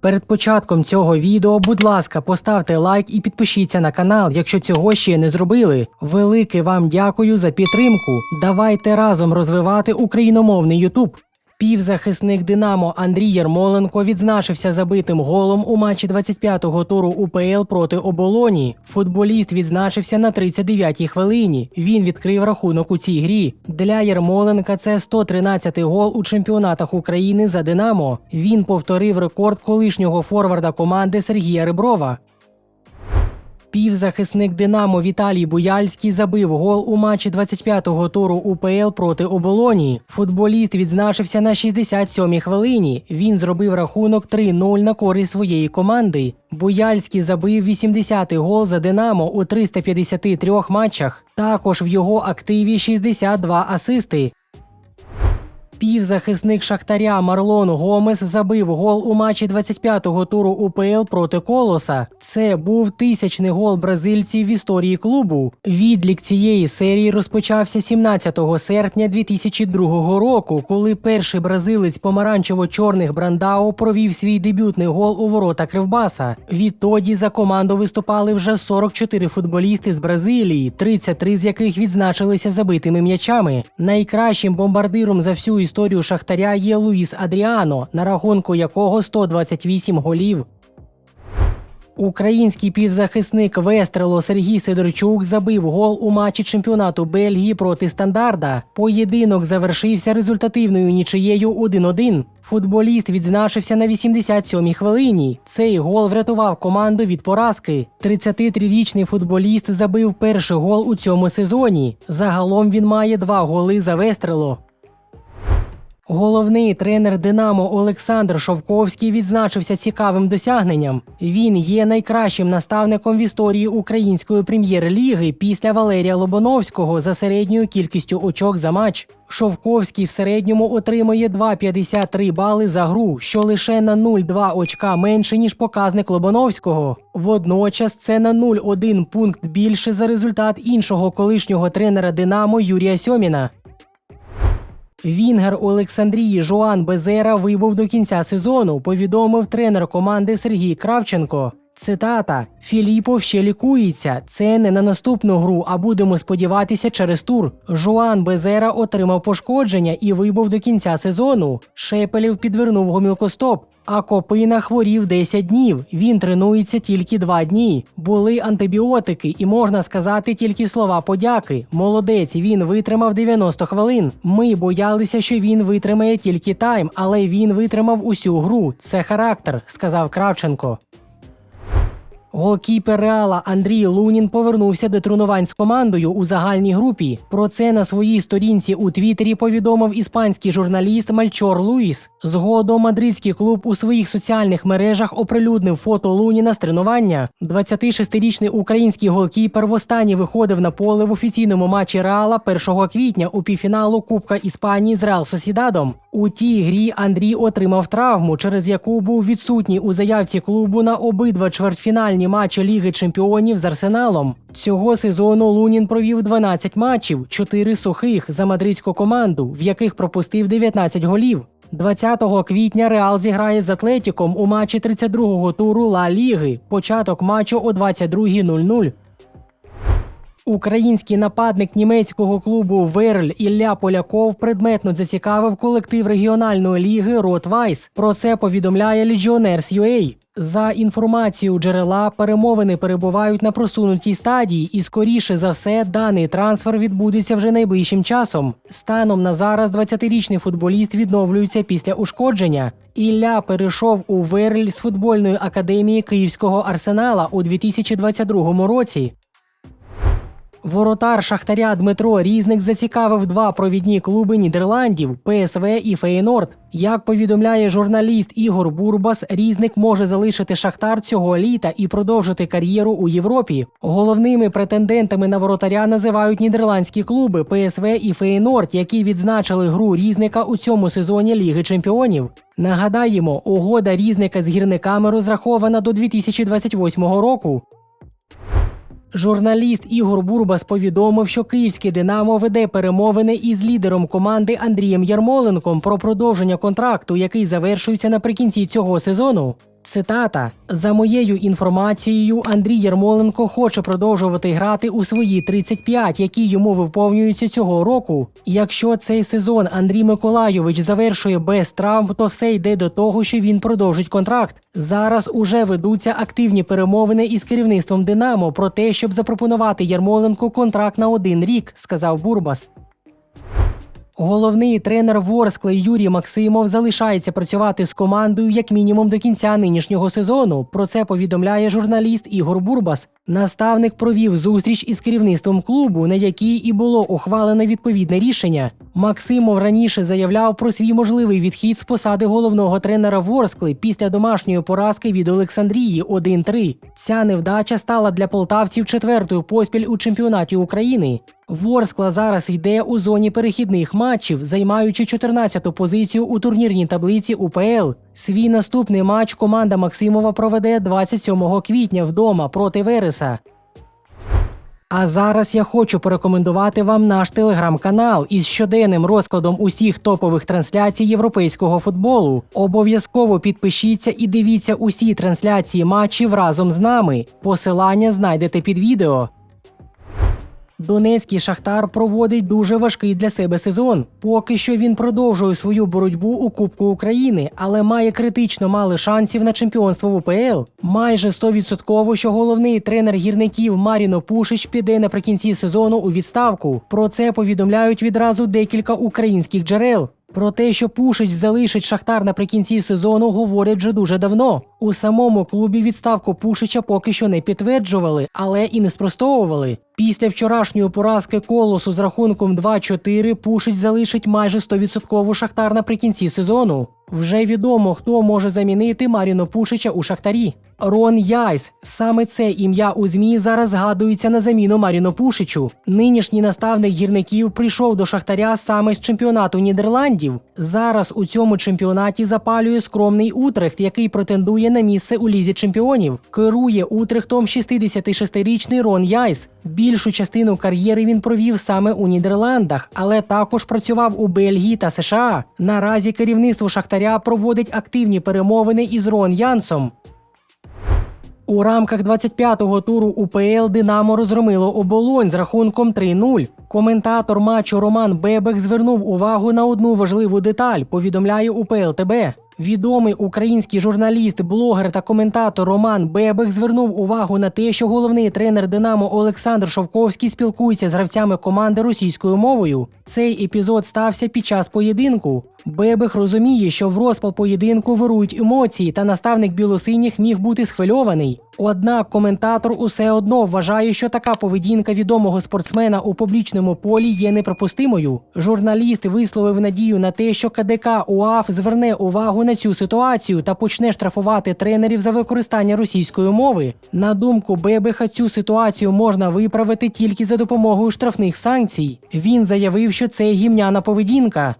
Перед початком цього відео, будь ласка, поставте лайк і підпишіться на канал, якщо цього ще не зробили. Велике вам дякую за підтримку. Давайте разом розвивати україномовний Ютуб. Півзахисник Динамо Андрій Ярмоленко відзначився забитим голом у матчі 25-го туру УПЛ проти оболоні. Футболіст відзначився на 39-й хвилині. Він відкрив рахунок у цій грі. Для Ярмоленка це 113-й гол у чемпіонатах України за Динамо. Він повторив рекорд колишнього форварда команди Сергія Реброва. Півзахисник Динамо Віталій Буяльський забив гол у матчі 25-го туру УПЛ проти оболоні. Футболіст відзначився на 67-й хвилині. Він зробив рахунок 3-0 на користь своєї команди. Буяльський забив 80-й гол за Динамо у 353 матчах. Також в його активі 62 асисти. Півзахисник Шахтаря Марлон Гомес забив гол у матчі 25-го туру УПЛ проти Колоса. Це був тисячний гол бразильців в історії клубу. Відлік цієї серії розпочався 17 серпня 2002 року, коли перший бразилець помаранчево-чорних Брандау провів свій дебютний гол у ворота Кривбаса. Відтоді за команду виступали вже 44 футболісти з Бразилії, 33 з яких відзначилися забитими м'ячами. Найкращим бомбардиром за всю історію Шахтаря є Луїс Адріано, на рахунку якого 128 голів. Український півзахисник Вестрело Сергій Сидорчук забив гол у матчі чемпіонату Бельгії проти стандарда. Поєдинок завершився результативною нічиєю 1-1. Футболіст відзначився на 87-й хвилині. Цей гол врятував команду від поразки. 33-річний футболіст забив перший гол у цьому сезоні. Загалом він має два голи за Вестрело. Головний тренер Динамо Олександр Шовковський відзначився цікавим досягненням. Він є найкращим наставником в історії української прем'єр-ліги після Валерія Лобановського за середньою кількістю очок за матч. Шовковський в середньому отримує 2,53 бали за гру, що лише на 0,2 очка менше ніж показник Лобановського. Водночас це на 0,1 пункт більше за результат іншого колишнього тренера Динамо Юрія Сьоміна. Вінгер Олександрії Жоан Безера вибув до кінця сезону, повідомив тренер команди Сергій Кравченко. Цитата: Філіпов ще лікується. Це не на наступну гру, а будемо сподіватися через тур. Жоан Безера отримав пошкодження і вибув до кінця сезону. Шепелів підвернув гомілкостоп. А Копина хворів 10 днів. Він тренується тільки 2 дні. Були антибіотики, і можна сказати тільки слова подяки. Молодець, він витримав 90 хвилин. Ми боялися, що він витримає тільки тайм, але він витримав усю гру. Це характер, сказав Кравченко. Голкіпер Реала Андрій Лунін повернувся до тренувань з командою у загальній групі. Про це на своїй сторінці у Твіттері повідомив іспанський журналіст Мальчор Луїс. Згодом мадридський клуб у своїх соціальних мережах оприлюднив фото Луніна з тренування. 26-річний український голкіпер востаннє виходив на поле в офіційному матчі Реала 1 квітня у півфіналу Кубка Іспанії з Реал Сосідадом. У тій грі Андрій отримав травму, через яку був відсутній у заявці клубу на обидва чвертьфінальні матчі Ліги Чемпіонів з Арсеналом. Цього сезону Лунін провів 12 матчів, 4 сухих за мадридську команду, в яких пропустив 19 голів. 20 квітня Реал зіграє з Атлетіком у матчі 32-го туру Ла Ліги. Початок матчу о 22.00. Український нападник німецького клубу Верль Ілля Поляков предметно зацікавив колектив регіональної ліги Рот Вайс. Про це повідомляє Legionnaires.ua. За інформацією джерела, перемовини перебувають на просунутій стадії, і скоріше за все, даний трансфер відбудеться вже найближчим часом. Станом на зараз 20-річний футболіст відновлюється після ушкодження. Ілля перейшов у Верль з футбольної академії Київського арсенала у 2022 році. Воротар Шахтаря Дмитро Різник зацікавив два провідні клуби Нідерландів ПСВ і Фейнорд. Як повідомляє журналіст Ігор Бурбас, Різник може залишити Шахтар цього літа і продовжити кар'єру у Європі. Головними претендентами на воротаря називають нідерландські клуби ПСВ і Фейнорд, які відзначили гру Різника у цьому сезоні Ліги Чемпіонів. Нагадаємо, угода Різника з гірниками розрахована до 2028 року. Журналіст Ігор Бурбас повідомив, що київське Динамо веде перемовини із лідером команди Андрієм Ярмоленком про продовження контракту, який завершується наприкінці цього сезону. Цитата: за моєю інформацією, Андрій Ярмоленко хоче продовжувати грати у свої 35, які йому виповнюються цього року. Якщо цей сезон Андрій Миколайович завершує без травм, то все йде до того, що він продовжить контракт. Зараз уже ведуться активні перемовини із керівництвом Динамо про те, щоб запропонувати Ярмоленку контракт на один рік, сказав Бурбас. Головний тренер Ворскли Юрій Максимов залишається працювати з командою як мінімум до кінця нинішнього сезону. Про це повідомляє журналіст Ігор Бурбас. Наставник провів зустріч із керівництвом клубу, на якій і було ухвалене відповідне рішення. Максимов раніше заявляв про свій можливий відхід з посади головного тренера Ворскли після домашньої поразки від Олександрії 1-3. Ця невдача стала для полтавців четвертою поспіль у чемпіонаті України. Ворскла зараз йде у зоні перехідних матчів, займаючи 14-ту позицію у турнірній таблиці УПЛ. Свій наступний матч команда Максимова проведе 27 квітня вдома проти Вереса. А зараз я хочу порекомендувати вам наш телеграм-канал із щоденним розкладом усіх топових трансляцій європейського футболу. Обов'язково підпишіться і дивіться усі трансляції матчів разом з нами. Посилання знайдете під відео. Донецький Шахтар проводить дуже важкий для себе сезон. Поки що він продовжує свою боротьбу у Кубку України, але має критично мало шансів на чемпіонство в УПЛ. Майже 100% що головний тренер гірників Маріно Пушич піде наприкінці сезону у відставку. Про це повідомляють відразу декілька українських джерел. Про те, що Пушич залишить Шахтар наприкінці сезону, говорять вже дуже давно. У самому клубі відставку Пушича поки що не підтверджували, але і не спростовували. Після вчорашньої поразки колосу з рахунком 2-4 Пушич залишить майже 100% Шахтар наприкінці сезону. Вже відомо, хто може замінити Маріно Пушича у Шахтарі. Рон Яйс. Саме це ім'я у ЗМІ зараз згадується на заміну Маріно Пушичу. Нинішній наставник гірників прийшов до Шахтаря саме з чемпіонату Нідерландів. Зараз у цьому чемпіонаті запалює скромний Утрехт, який претендує на місце у лізі чемпіонів. Керує Утрехтом 66-річний Рон Яйс. Більшу частину кар'єри він провів саме у Нідерландах, але також працював у Бельгії та США. Наразі керівництво Шахтаря проводить активні перемовини із Рон Янсом. У рамках 25-го туру УПЛ Динамо розгромило оболонь з рахунком 3-0. Коментатор матчу Роман Бебех звернув увагу на одну важливу деталь. Повідомляє УПЛ ТБ. Відомий український журналіст, блогер та коментатор Роман Бебех звернув увагу на те, що головний тренер Динамо Олександр Шовковський спілкується з гравцями команди російською мовою. Цей епізод стався під час поєдинку. Бебех розуміє, що в розпал поєдинку вирують емоції, та наставник білосиніх міг бути схвильований. Однак коментатор усе одно вважає, що така поведінка відомого спортсмена у публічному полі є неприпустимою. Журналіст висловив надію на те, що КДК УАФ зверне увагу на цю ситуацію та почне штрафувати тренерів за використання російської мови. На думку Бебеха, цю ситуацію можна виправити тільки за допомогою штрафних санкцій. Він заявив, що це гімняна поведінка.